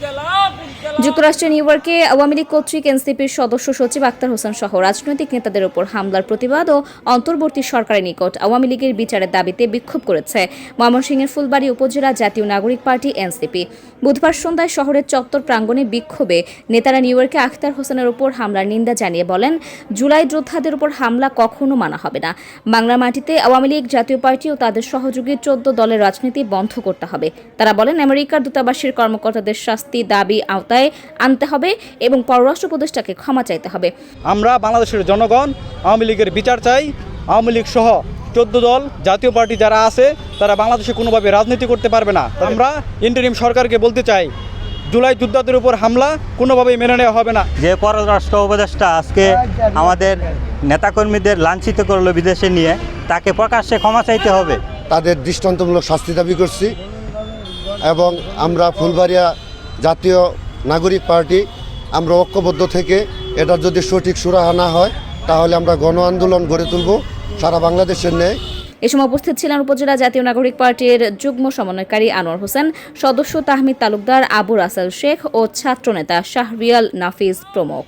Jalal. যুক্তরাষ্ট্রের new ইয়র্কে আওয়ামী লীগ কর্তৃক এনসিপির সদস্য সচিব আক্তার হোসেন সহ রাজনৈতিক নেতাদের উপর হামলার প্রতিবাদ ও অন্তর্বর্তী সরকারের নিকট আওয়ামী লীগের বিচারের দাবিতে বিক্ষোভ করেছে ময়মনসিংহের ফুলবাড়ি উপজেলা জাতীয় নাগরিক পার্টি এনসিপি। বুধবার সন্ধ্যায় শহরের চত্বর প্রাঙ্গণে বিক্ষোভে নেতারা নিউ ইয়র্কে আখতার হোসেনের উপর হামলার নিন্দা জানিয়ে বলেন, জুলাই যোদ্ধাদের উপর হামলা কখনো মানা হবে না। বাংলা মাটিতে আওয়ামী লীগ জাতীয় পার্টি ও তাদের সহযোগী চোদ্দ দলের রাজনীতি বন্ধ করতে হবে। তারা বলেন, আমেরিকার দূতাবাসের কর্মকর্তাদের শাস্তি, দাবি আওতায় আনতে হবে এবং পররাষ্ট্র উপদেষ্টাকে ক্ষমা চাইতে হবে। আমরা বাংলাদেশের জনগণ আওয়ামী লীগের বিচার চাই। আওয়ামী লীগ সহ চোদ্দ দল জাতীয় পার্টি যারা আছে তারা বাংলাদেশে কোনোভাবে রাজনীতি করতে পারবে না। আমরা ইন্টারিম সরকারকে বলতে চাই জুলাই যোদ্ধাদের উপর হামলা কোনোভাবেই মেনে নেওয়া হবে না। যে পররাষ্ট্র উপদেষ্টা আজকে আমাদের নেতাকর্মীদের লাঞ্ছিত করল বিদেশে নিয়ে তাকে প্রকাশ্যে ক্ষমা চাইতে হবে। তাদের দৃষ্টান্তমূলক শাস্তি দাবি করছি এবং আমরা ফুলবাড়িয়া জাতীয় নাগরিক পার্টি, আমরা ঐক্যবদ্ধ থেকে এটার যদি সঠিক সুরাহা না হয়, তাহলে আমরা গণ আন্দোলন গড়ে তুলব, সারা বাংলাদেশের ন্যায়। এ সময় উপস্থিত ছিলেন উপজেলা জাতীয় নাগরিক পার্টির যুগ্ম সমন্বয়কারী আনোয়ার হোসেন, সদস্য তাহমিদ তালুকদার আবু রাসেল শেখ ও ছাত্রনেতা শাহরিয়াল নাফিজ প্রমুখ।